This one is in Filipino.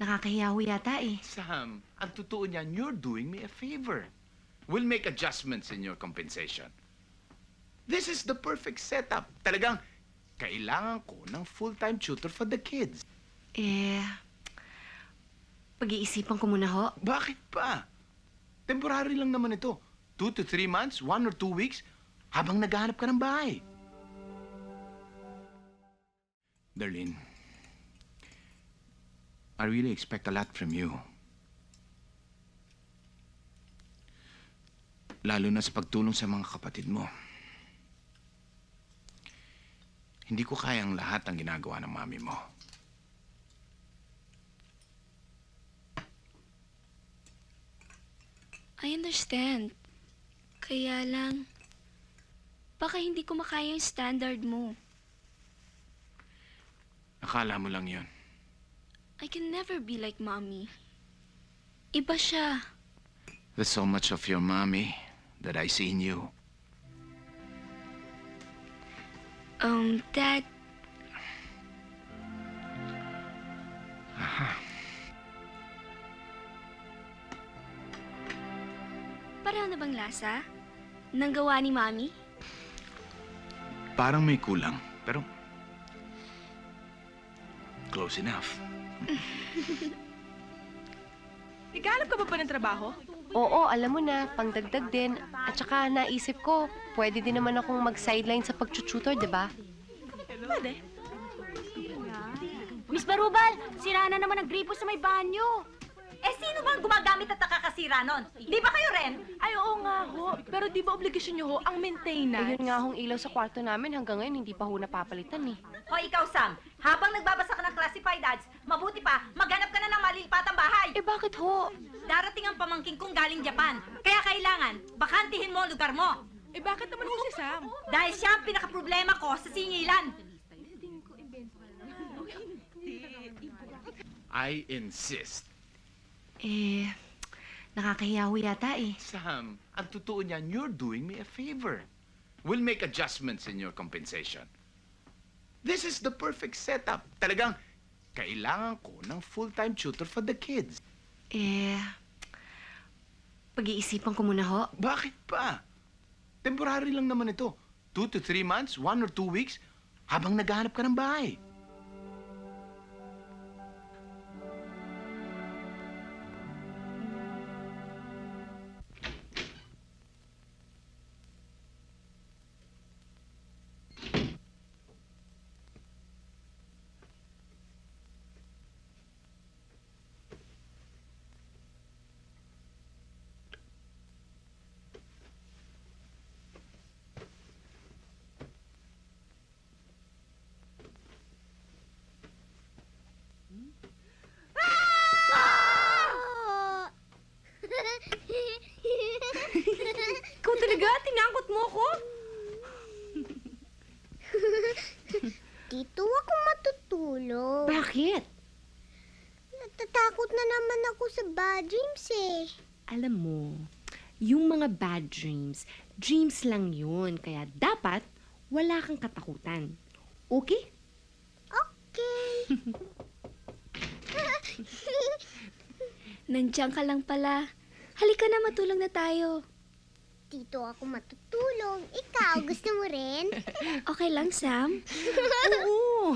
Nakakahiya ho yata eh. Sam, ang totoo niyan, you're doing me a favor. We'll make adjustments in your compensation. This is the perfect setup. Talagang, kailangan ko ng full-time tutor for the kids. Eh, pag-iisipan ko muna ho. Bakit pa? Temporary lang naman ito. Two to three months, one or two weeks, habang naghahanap ka ng bahay. Darlene, I really expect a lot from you. Lalo na sa pagtulong sa mga kapatid mo. Hindi ko kayang lahat ang ginagawa ng mami mo. I understand. Kaya lang, baka hindi ko makaya yung standard mo. Akala mo lang yon. I can never be like mommy. Iba siya. There's so much of your mommy that I see in you. Um, Dad, pareho na bang lasa? Nang gawa ni Mami? Parang may kulang, pero close enough. Naghanap ka ba pa ng trabaho? Oo, alam mo na, pangdagdag din. At saka naisip ko, pwede din naman akong mag-sideline sa pag-tutor, di ba? Pwede. Miss Barubal, sira na naman ang gripo sa may banyo. Eh, sino bang gumagamit at nakakasira nun? Di ba kayo rin? Ay, oo nga ho. Pero di ba obligasyon niyo ho ang maintenance? Ayun nga hong ilaw sa kwarto namin hanggang ngayon hindi pa ho napapalitan eh. O ikaw, Sam, habang nagbabasa ka ng classified ads, mabuti pa, maghanap ka na ng malilipatang bahay. Eh bakit ho? Darating ang pamangking kong galing Japan. Kaya kailangan, bakantihin mo ang lugar mo. Eh, bakit naman ho si Sam? Dahil siya ang pinakaproblema ko sa singilan. I insist. Eh, nakakahiya ho yata eh. Sam, ang totoo niyan, you're doing me a favor. We'll make adjustments in your compensation. This is the perfect setup. Talagang, kailangan ko ng full-time tutor for the kids. Eh, pag-iisipan ko muna ho. Bakit pa? Temporary lang naman ito. Two to three months, one or two weeks, habang naghahanap ka ng bahay. Ikaw talaga? Tinangkot mo ako? Dito ako matutulog. Bakit? Natatakot na naman ako sa bad dreams eh. Alam mo, yung mga bad dreams, dreams lang yun. Kaya dapat wala kang katakutan. Okay? Okay. Nandiyan ka lang pala. Halika na, matulog na tayo. Dito ako matutulog. Ikaw, gusto mo rin? Okay lang, Sam? Oo.